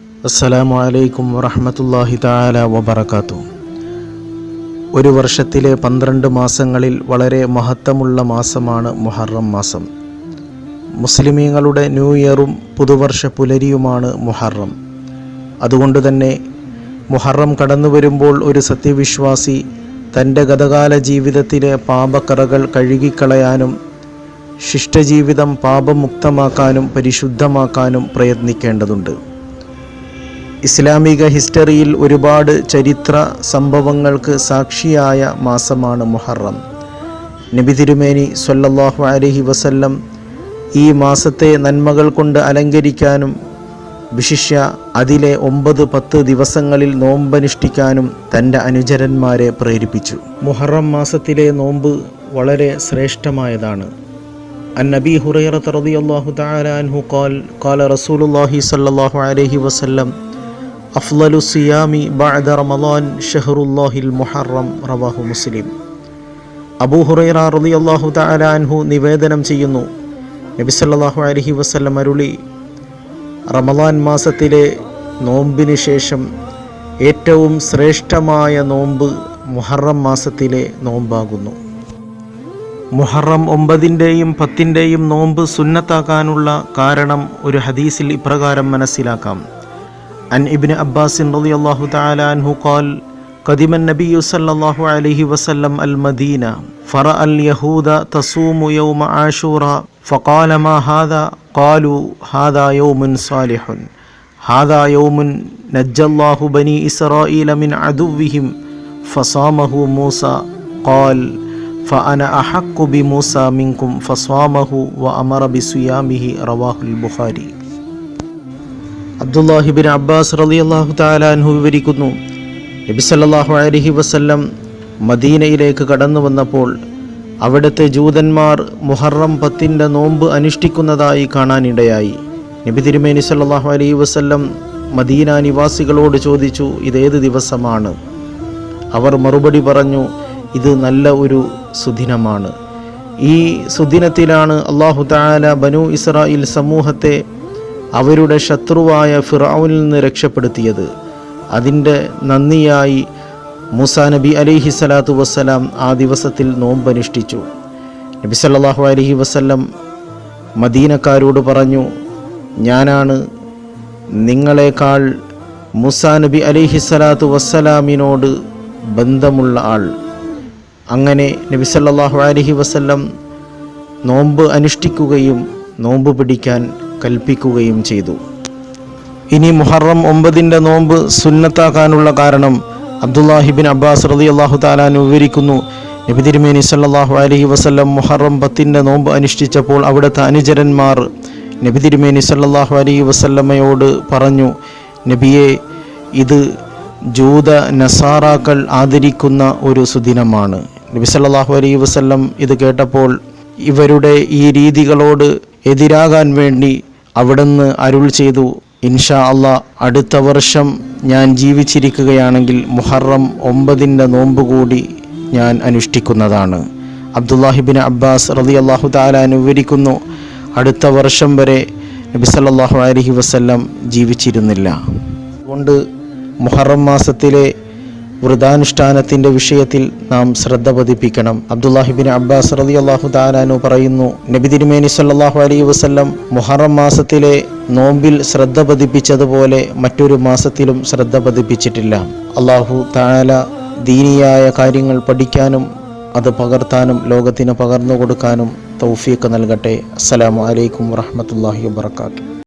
അസ്സലാമു അലൈക്കും വറഹമത്തല്ലാഹി താല വബർക്കാത്തു ഒരു വർഷത്തിലെ പന്ത്രണ്ട് മാസങ്ങളിൽ വളരെ മഹത്വമുള്ള മാസമാണ് മുഹറം മാസം. മുസ്ലിമീങ്ങളുടെ ന്യൂ ഇയറും പുതുവർഷ പുലരിയുമാണ് മുഹറം. അതുകൊണ്ട് തന്നെ മുഹറം കടന്നു വരുമ്പോൾ ഒരു സത്യവിശ്വാസി തന്റെ ഗതകാല ജീവിതത്തിലെ പാപക്കറകൾ കഴുകിക്കളയാനും ശിഷ്ടജീവിതം പാപമുക്തമാക്കാനും പരിശുദ്ധമാക്കാനും പ്രയത്നിക്കേണ്ടതുണ്ട്. ഇസ്ലാമിക ഹിസ്റ്ററിയിൽ ഒരുപാട് ചരിത്ര സംഭവങ്ങൾക്ക് സാക്ഷിയായ മാസമാണ് മുഹറം. നബി തിരുമേനി സൊല്ലാഹു അലഹി വസല്ലം ഈ മാസത്തെ നന്മകൾ കൊണ്ട് അലങ്കരിക്കാനും വിശിഷ്യ അതിലെ ഒമ്പത് പത്ത് ദിവസങ്ങളിൽ നോമ്പനുഷ്ഠിക്കാനും തന്റെ അനുചരന്മാരെ പ്രേരിപ്പിച്ചു. മുഹറം മാസത്തിലെ നോമ്പ് വളരെ ശ്രേഷ്ഠമായതാണ്. അന്നബി ഹുറൈറ തറദിയല്ലാഹു അൻഹു ഖാൽ കാല റസൂലുള്ളാഹി സല്ലാഹു അലഹി വസല്ലം അഫ്ലലു സിയാമി ബഅദ റമദാൻ ഷെഹറുല്ലാഹിൽ മുഹറം റവാഹു മുസ്ലിം. അബൂഹുറൈറ റളിയല്ലാഹു തആല അൻഹു നിവേദനം ചെയ്യുന്നു. നബി സല്ലല്ലാഹു അലൈഹി വസല്ലം അരുളി റമദാൻ മാസത്തിലെ നോമ്പിന് ശേഷം ഏറ്റവും ശ്രേഷ്ഠമായ നോമ്പ് മുഹറം മാസത്തിലെ നോമ്പാകുന്നു. മുഹറം ഒമ്പതിന്റെയും പത്തിന്റെയും നോമ്പ് സുന്നത്താക്കാനുള്ള കാരണം ഒരു ഹദീസിൽ ഇപ്രകാരം മനസ്സിലാക്കാം. عن ابن عباس رضي الله تعالى عنه قال قدم النبي صلى الله عليه وسلم المدينة فرأى اليهود تصوم يوم عاشوراء فقال ما هذا؟ قالوا هذا يوم صالح هذا يوم نجى الله بني إسرائيل من عدوهم فصامه موسى. قال فأنا أحق بموسى منكم. فصامه وأمر بصيامه رواه البخاري. അബ്ദുല്ലാഹിബിൻ അബ്ബാസ് റലി അള്ളാഹു താലാൻഹു വിവരിക്കുന്നു. നബി സല്ലല്ലാഹു അലഹി വസ്ല്ലം മദീനയിലേക്ക് കടന്നു വന്നപ്പോൾ അവിടുത്തെ ജൂതന്മാർ മുഹറം പത്തിന്റെ നോമ്പ് അനുഷ്ഠിക്കുന്നതായി കാണാനിടയായി. നബി തിരുമേനി സല്ലാഹു അലഹി വസ്ല്ലം മദീന നിവാസികളോട് ചോദിച്ചു ഇതേത് ദിവസമാണ്? അവർ മറുപടി പറഞ്ഞു ഇത് നല്ല ഒരു സുദിനമാണ്. ഈ സുദിനത്തിലാണ് അള്ളാഹു താല ബനു ഇസ്രായേൽ സമൂഹത്തെ അവരുടെ ശത്രുവായ ഫിറൌനിൽ നിന്ന് രക്ഷപ്പെടുത്തിയത്. അതിന്റെ നന്ദിയായി മൂസാ നബി അലിഹി സ്വലാത്തു വസ്സലാം ആ ദിവസത്തിൽ നോമ്പനുഷ്ഠിച്ചു. നബി സല്ലാഹു അലഹി വസ്ല്ലം മദീനക്കാരോട് പറഞ്ഞു ഞാനാണ് നിങ്ങളെക്കാൾ മൂസാ നബി അലിഹി സ്വലാത്തു വസ്സലാമിനോട് ബന്ധമുള്ള ആൾ. അങ്ങനെ നബി സല്ലാഹു അലഹി വസ്ല്ലം നോമ്പ് അനുഷ്ഠിക്കുകയും നോമ്പ് പിടിക്കാൻ കൽപ്പിക്കുകയും ചെയ്തു. ഇനി മുഹറം ഒമ്പതിന്റെ നോമ്പ് സുന്നത്താക്കാനുള്ള കാരണം അബ്ദുല്ലാഹിബിൻ അബ്ബാസ് റതി അള്ളാഹു താലാൻ വിവരിക്കുന്നു. നബി തിരുമേനി സല്ലല്ലാഹു അലൈഹി വസല്ലം മുഹറം പത്തിന്റെ നോമ്പ് അനുഷ്ഠിച്ചപ്പോൾ അവിടുത്തെ അനുചരന്മാർ നബി തിരുമേനി സല്ലല്ലാഹു അലൈഹി വസല്ലമ്മയോട് പറഞ്ഞു നബിയെ ഇത് ജൂത നസാറാക്കൾ ആദരിക്കുന്ന ഒരു സുദിനമാണ്. നബി സല്ലാഹു അലൈഹി വസ്ല്ലം ഇത് കേട്ടപ്പോൾ ഇവരുടെ ഈ രീതികളോട് എതിരാകാൻ വേണ്ടി അവിടുന്ന് അരുൾ ചെയ്തു. ഇൻഷാ അല്ല അടുത്ത വർഷം ഞാൻ ജീവിച്ചിരിക്കുകയാണെങ്കിൽ മുഹറം ഒമ്പതിന്റെ നോമ്പ് കൂടി ഞാൻ അനുഷ്ഠിക്കുന്നതാണ്. അബ്ദുല്ലാഹിബിൻ അബ്ബാസ് റതി അള്ളാഹു താല വിവരിക്കുന്നു അടുത്ത വർഷം വരെ നബി സല്ലല്ലാഹു അലൈഹി വസല്ലം ജീവിച്ചിരുന്നില്ല. അതുകൊണ്ട് മുഹറം മാസത്തിലെ വ്രതാനുഷ്ഠാനത്തിന്റെ വിഷയത്തിൽ നാം ശ്രദ്ധ പതിപ്പിക്കണം. അബ്ദുല്ലാഹിബിൻ അബ്ബാസ് റതി അള്ളാഹു താലാനു പറയുന്നു നബി തിരുമേനി സല്ലാഹു അലൈഹി വസ്ല്ലം മുഹറം മാസത്തിലെ നോമ്പിൽ ശ്രദ്ധ പതിപ്പിച്ചതുപോലെ മറ്റൊരു മാസത്തിലും ശ്രദ്ധ പതിപ്പിച്ചിട്ടില്ല. അള്ളാഹു താല ദീനിയായ കാര്യങ്ങൾ പഠിക്കാനും അത് പകർത്താനും ലോകത്തിന് പകർന്നു കൊടുക്കാനും തൗഫീഖ് നൽകട്ടെ. അസ്സലാമു അലൈക്കും വറഹമത്തല്ലാഹി വാത്തു